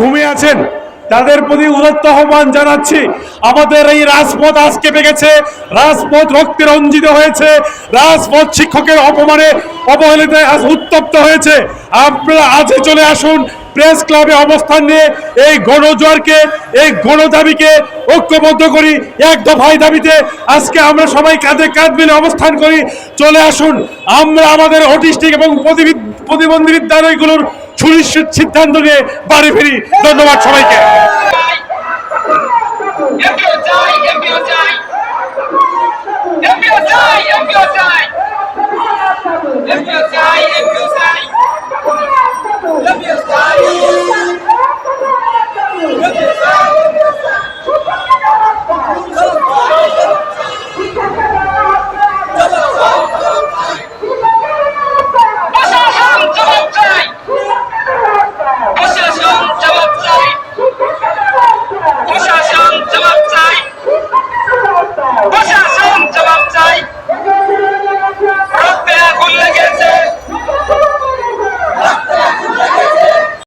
ঘুমিয়ে আছেন। তাদের প্রতি উদত্ত আহ্বান জানাচ্ছি। আমাদের এই রাজপথ আজ কেঁপে গেছে রাজপথ রক্তে রঞ্জিত হয়েছে। রাজপথ শিক্ষকের অপমানে অবহেলিত আজ উত্তপ্ত হয়েছে। আপনারা আজই চলে আসুন প্রেস ক্লাবে অবস্থান নিয়ে এই গণজোয়ারকে, এই গণদাবিকে ঐক্যবদ্ধ করি। এক দফায় দাবিতে আজকে আমরা সবাই কাঁধে কাঁধ মিলে অবস্থান করি। চলে আসুন। আমরা আমাদের অটিস্টিক এবং প্রতিবন্ধী বিদ্যালয়গুলোর সুনিশ্চিত সিদ্ধান্ত নিয়ে বাড়ি ফিরি। ধন্যবাদ সবাইকে। চাই চাই চাই